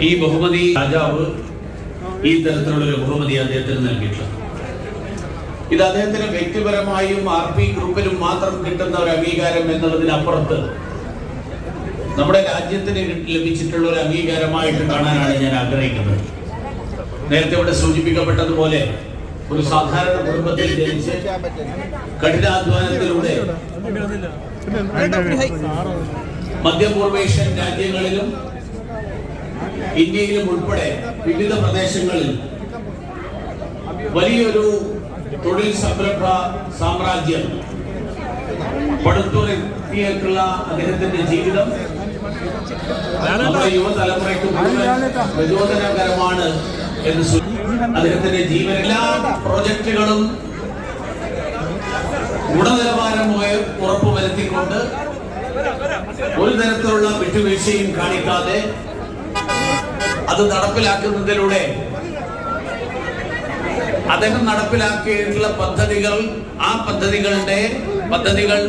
ഈ ബഹുമതി രാജാവ് ഈ തരത്തിലുള്ള ബഹുമതി അദ്ദേഹത്തിന് നൽകിയിട്ടുള്ളത് ഇത് അദ്ദേഹത്തിന് വ്യക്തിപരമായും ആർ പി ഗ്രൂപ്പിലും മാത്രം കിട്ടുന്ന ഒരു അംഗീകാരം എന്നുള്ളതിനപ്പുറത്ത് നമ്മുടെ രാജ്യത്തിന് ലഭിച്ചിട്ടുള്ള ഒരു അംഗീകാരമായിട്ട് കാണാനാണ് ഞാൻ ആഗ്രഹിക്കുന്നത്. നേരത്തെ ഇവിടെ സൂചിപ്പിക്കപ്പെട്ടതുപോലെ ഒരു സാധാരണ കുടുംബത്തിൽ ജനിച്ച് കഠിനാധ്വാനത്തിലൂടെ മധ്യപൂർവേഷ്യൻ രാജ്യങ്ങളിലും ഇന്ത്യയിലും ഉൾപ്പെടെ വിവിധ പ്രദേശങ്ങളിൽ വലിയൊരു തൊഴിൽ സംരംഭ സാമ്രാജ്യം പടുത്തുയർത്തിയിട്ടുള്ള അദ്ദേഹത്തിന്റെ ജീവിതം നമ്മുടെ യുവതലമുറയ്ക്ക് പ്രചോദനകരമാണ് എന്ന് അദ്ദേഹത്തിന്റെ ജീവൻ എല്ലാ പ്രോജക്റ്റുകളും ഗുണനിലവാരം ഉറപ്പുവരുത്തിക്കൊണ്ട് ഒരു തരത്തിലുള്ള വിട്ടുവീഴ്ചയും കാണിക്കാതെ അത് നടപ്പിലാക്കുന്നതിലൂടെ അദ്ദേഹം നടപ്പിലാക്കിയിട്ടുള്ള പദ്ധതികൾ ആ പദ്ധതികളുടെ പദ്ധതികൾ